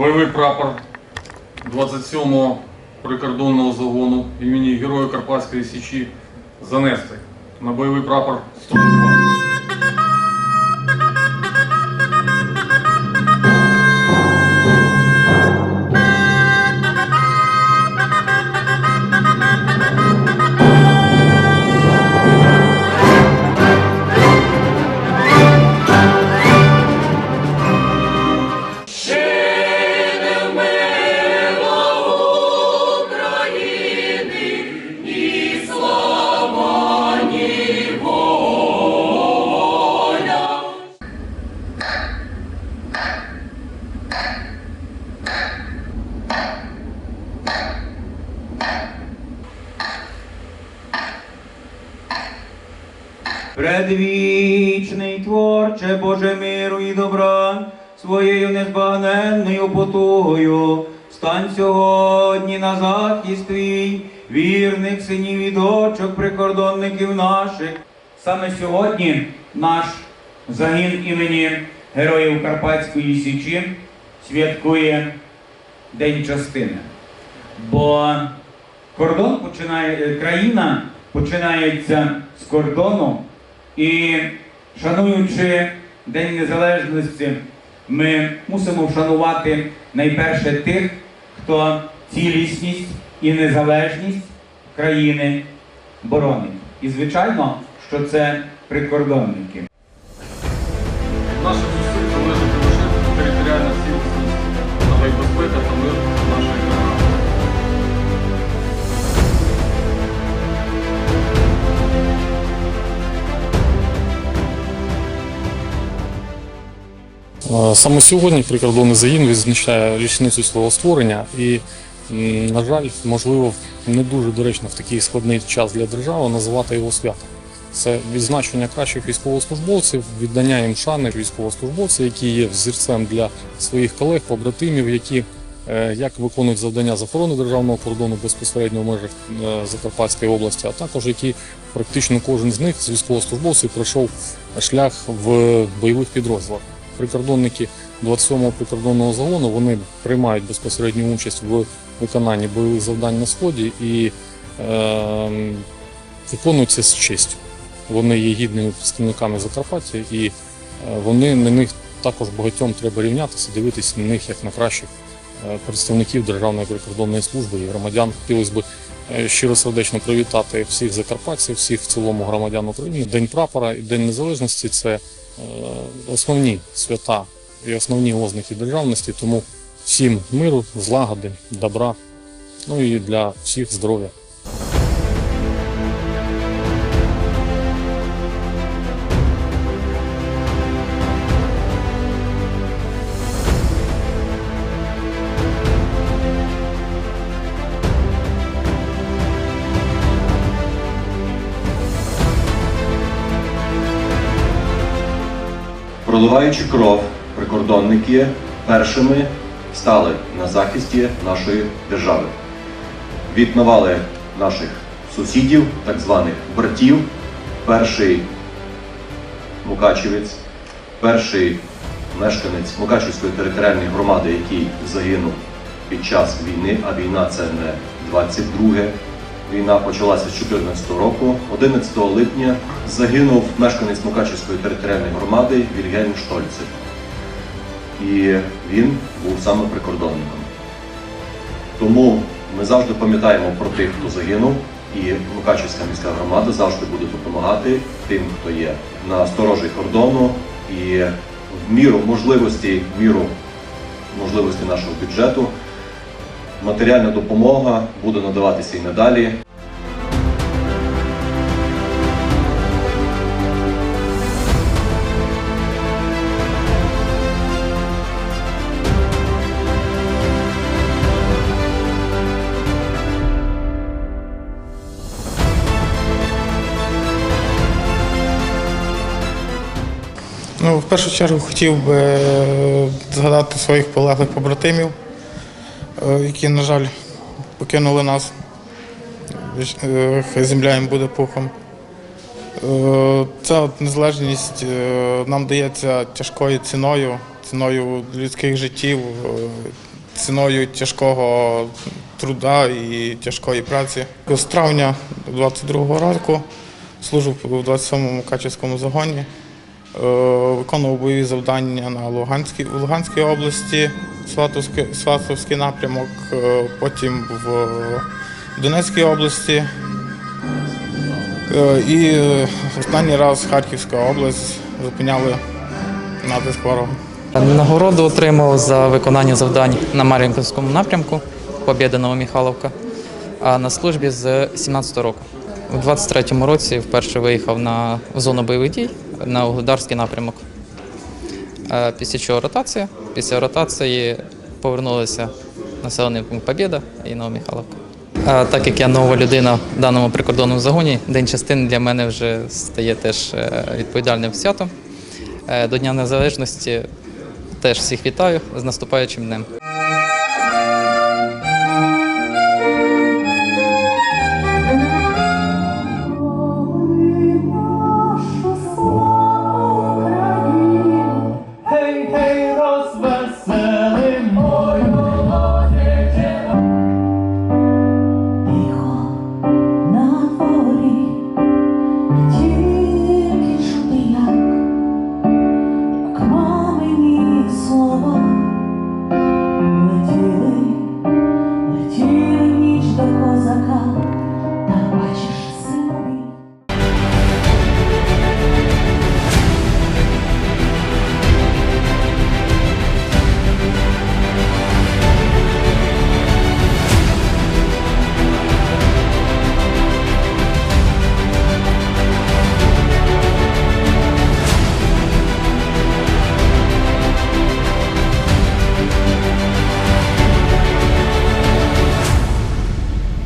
бойовий прапор 27-го прикордонного загону імені Героя Карпатської Січі занести на бойовий прапор 102. Предвічний творче Боже миру і добра, своєю незбагненною потугою, стань сьогодні на захист твій, вірних синів і дочок, прикордонників наших. Саме сьогодні наш загін імені Героїв Карпатської Січі святкує День частини. Бо кордон починає, е, країна починається з кордону, і шануючи День Незалежності, ми мусимо вшанувати найперше тих, хто цілісність і незалежність країни боронить. І звичайно, що це прикордонники. Саме сьогодні прикордонний загін відзначає річницю свого створення і, на жаль, можливо, не дуже доречно в такий складний час для держави називати його святом. Це відзначення кращих військовослужбовців, віддання їм шани військовослужбовців, які є взірцем для своїх колег, побратимів, які е, як виконують завдання з охорони державного кордону безпосередньо в межах е, Закарпатської області, а також які практично кожен з них з військовослужбовців пройшов шлях в бойових підрозділах. Прикордонники 27-го прикордонного загону вони приймають безпосередню участь в виконанні бойових завдань на сході і е, виконують це з честю. Вони є гідними представниками Закарпаття, і е, вони на них також багатьом треба рівнятися, дивитися на них як на кращих е, представників Державної прикордонної служби і громадян. Хотілося б е, щиро сердечно привітати всіх закарпатців, всіх в цілому громадян України. День прапора і День Незалежності це основні свята і основні ознаки державності. Тому всім миру, злагоди, добра, ну і для всіх здоров'я. Проливаючи кров, прикордонники першими стали на захисті нашої держави. Відновали наших сусідів, так званих братів. Перший Мукачевець, перший мешканець Мукачевської територіальної громади, який загинув під час війни, а війна це не 22 Війна почалася з 2014 року. 11 липня загинув мешканець Мукачевської територіальної громади Вільгельм Штольцев. І він був саме прикордонником. Тому ми завжди пам'ятаємо про тих, хто загинув, і Мукачевська міська громада завжди буде допомагати тим, хто є на сторожі кордону, і в міру можливості, в міру можливості нашого бюджету матеріальна допомога буде надаватися і надалі. Ну, в першу чергу хотів би е, згадати своїх полеглих побратимів, які, на жаль, покинули нас. Е, Хай земля їм буде пухом. Е, Ця незалежність е, нам дається тяжкою ціною, ціною людських життів, е, ціною тяжкого труда і тяжкої праці. З травня 22-го року служив у 27-му качівському загоні, е, виконував бойові завдання на Луганській, в Луганській області, Сватовський, Сватовський напрямок, е, потім в Донецькій області. Е, І е, останній раз Харківська область зупиняли натиск ворога. Нагороду отримав за виконання завдань на Мар'їнківському напрямку Побєда Новоміхаловка, а на службі з 17 року. У 23-му році вперше виїхав на зону бойових дій на Угледарський напрямок. Після чого ротація. Після ротації повернулися населений пункт Побєда і Новоміхаловка. Так як я нова людина в даному прикордонному загоні, День частини для мене вже стає теж е, відповідальним святом. Е, До Дня Незалежності теж всіх вітаю з наступаючим днем.